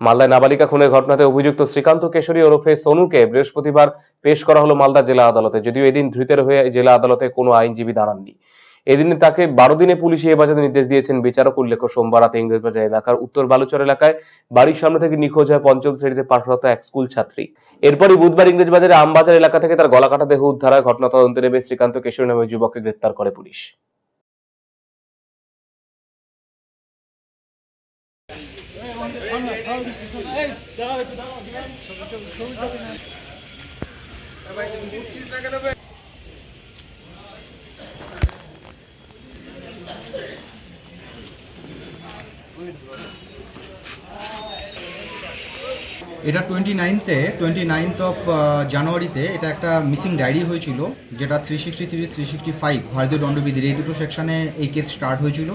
মালদায় নাবালিকা খুনের ঘটনাতে অভিযুক্ত শ্রীকান্ত কেশরী ওরফে সোনুকে বৃহস্পতিবার পেশ করা হলো মালদা জেলা আদালতে, যদিও এদিন ধৃতের হয়ে জেলা আদালতে কোনো আইনজীবী দাঁড়াননি। এদিনে তাকে বারো দিনে পুলিশি হেফাজতে নির্দেশ দিয়েছেন বিচারক, উল্লেখ্য সোমবার রাতে ইংরেজবাজার এলাকার উত্তর বালুচর এলাকায় বাড়ির সামনে থেকে নিখোঁজ হয় পঞ্চম শ্রেণীতে পাঠরত এক স্কুল ছাত্রী। এরপরই বুধবার ইংরেজবাজারে আমবাজার এলাকা থেকে তার গলাকাটা দেহ উদ্ধার ঘটনা তদন্তে নেমে শ্রীকান্ত কেশরী নামে যুবককে গ্রেপ্তার করে পুলিশ। এটা টোয়েন্টি নাইনথে টোয়েন্টি নাইনথ অফ জানুয়ারিতে এটা একটা মিসিং ডায়েরি হয়েছিল, যেটা three sixty three three sixty five ভারতীয় দণ্ডবিধির, এই দুটো সেকশানে এই কেস স্টার্ট হয়েছিল।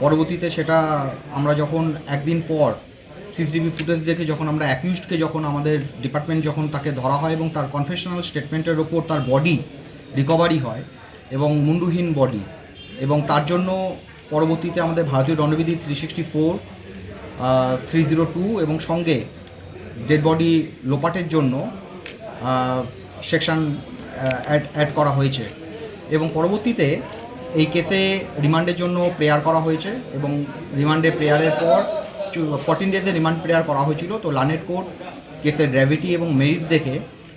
পরবর্তীতে সেটা আমরা যখন একদিন পর সিসিটিভি ফুটেজ দেখে যখন আমরা অ্যাকিউজডকে যখন আমাদের ডিপার্টমেন্ট যখন তাকে ধরা হয় এবং তার কনফেশনাল স্টেটমেন্টের ওপর তার বডি রিকভারি হয় এবং মুন্ডুহীন বডি এবং তার জন্য পরবর্তীতে আমাদের ভারতীয় দণ্ডবিধি three sixty four three zero two এবং সঙ্গে ডেড বডি লোপাটের জন্য সেকশন অ্যাড অ্যাড করা হয়েছে। এবং পরবর্তীতে এই কেসে রিমান্ডের জন্য প্রেয়ার করা হয়েছে এবং রিমান্ডে প্রেয়ারের পর ফর্টিন ডেজে রিমান্ড প্রেয়ার করা হয়েছিল। তো লানেট কোর্ট কেসের গ্র্যাভিটি এবং মেরিট দেখে